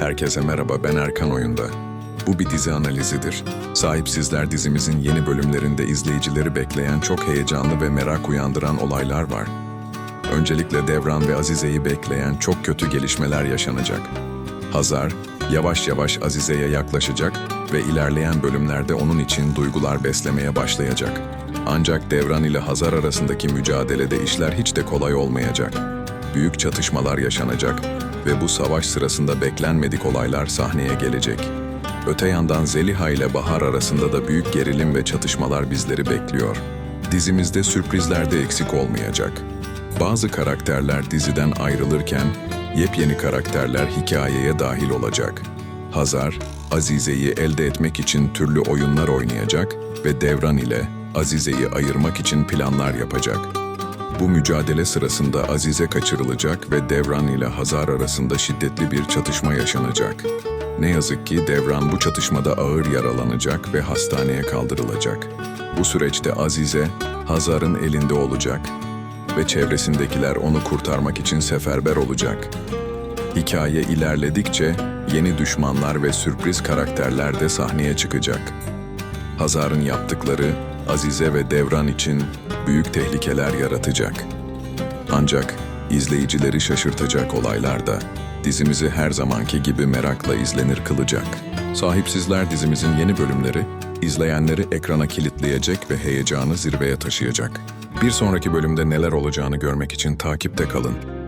Herkese merhaba, ben Erkan Oyunda. Bu bir dizi analizidir. Sahipsizler dizimizin yeni bölümlerinde izleyicileri bekleyen çok heyecanlı ve merak uyandıran olaylar var. Öncelikle Devran ve Azize'yi bekleyen çok kötü gelişmeler yaşanacak. Hazar, yavaş yavaş Azize'ye yaklaşacak ve ilerleyen bölümlerde onun için duygular beslemeye başlayacak. Ancak Devran ile Hazar arasındaki mücadelede işler hiç de kolay olmayacak. Büyük çatışmalar yaşanacak ve bu savaş sırasında beklenmedik olaylar sahneye gelecek. Öte yandan Zeliha ile Bahar arasında da büyük gerilim ve çatışmalar bizleri bekliyor. Dizimizde sürprizler de eksik olmayacak. Bazı karakterler diziden ayrılırken yepyeni karakterler hikayeye dahil olacak. Hazar, Azize'yi elde etmek için türlü oyunlar oynayacak ve Devran ile Azize'yi ayırmak için planlar yapacak. Bu mücadele sırasında Azize kaçırılacak ve Devran ile Hazar arasında şiddetli bir çatışma yaşanacak. Ne yazık ki Devran bu çatışmada ağır yaralanacak ve hastaneye kaldırılacak. Bu süreçte Azize, Hazar'ın elinde olacak ve çevresindekiler onu kurtarmak için seferber olacak. Hikaye ilerledikçe yeni düşmanlar ve sürpriz karakterler de sahneye çıkacak. Hazar'ın yaptıkları Azize ve Devran için büyük tehlikeler yaratacak. Ancak izleyicileri şaşırtacak olaylar da dizimizi her zamanki gibi merakla izlenir kılacak. Sahipsizler dizimizin yeni bölümleri izleyenleri ekrana kilitleyecek ve heyecanı zirveye taşıyacak. Bir sonraki bölümde neler olacağını görmek için takipte kalın.